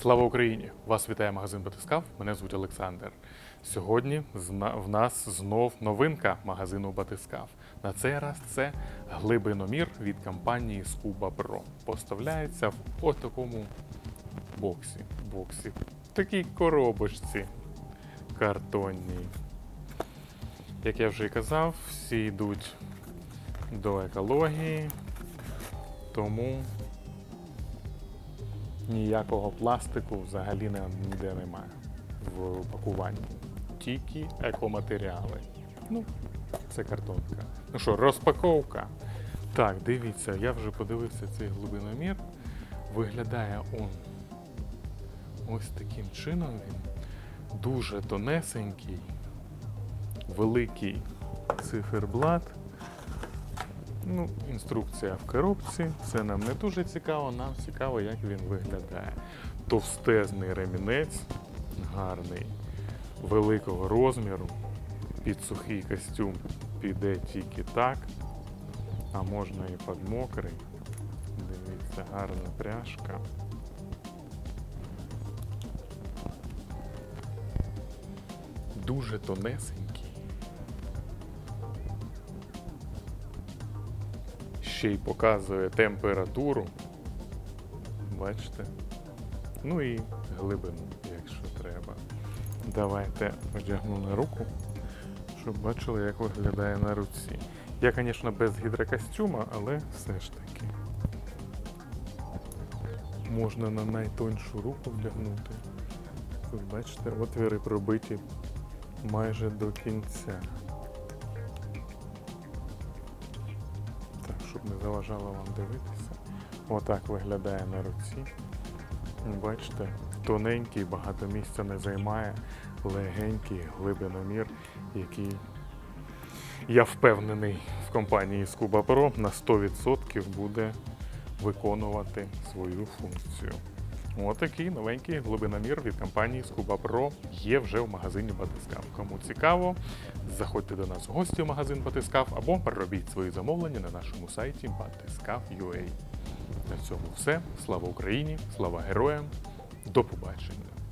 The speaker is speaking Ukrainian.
Слава Україні! Вас вітає магазин Батискав. Мене звуть Олександр. Сьогодні в нас знов новинка магазину Батискав. На цей раз це глибиномір від компанії Scuba Pro. Поставляється в ось такому боксі. боксі. Такій коробочці картонній. Як я вже і казав, всі йдуть до екології, тому ніякого пластику взагалі ніде немає в упакуванні. Тільки екоматеріали. Ну, це картонка. Ну що, розпаковка. Так, дивіться, я вже подивився цей глибиномір. Виглядає он ось таким чином він. Дуже тонесенький, великий циферблат. Ну, інструкція в коробці. Це нам не дуже цікаво, нам цікаво, як він виглядає. Товстезний ремінець, гарний, великого розміру. Під сухий костюм піде тільки так, а можна і під мокрий. Дивіться, гарна пряжка. Дуже тонесенький. Ще й показує температуру. Бачите? Ну і глибину, якщо треба. Давайте одягну на руку, щоб бачили, як виглядає на руці. Я, звісно, без гідрокостюма, але все ж таки. Можна на найтоншу руку вдягнути. Тут бачите, отвіри пробиті майже до кінця. Щоб не заважало вам дивитися. Отак виглядає на руці. Бачите, тоненький, багато місця не займає, легенький глибиномір, який я впевнений в компанії Scuba Pro на 100% буде виконувати свою функцію. Отакий новенький глибиномір від компанії Scuba Pro є вже в магазині Батискав. Кому цікаво, заходьте до нас в гості в магазин Батискав або робіть свої замовлення на нашому сайті Batiskav.ua. На цьому все. Слава Україні, слава героям. До побачення.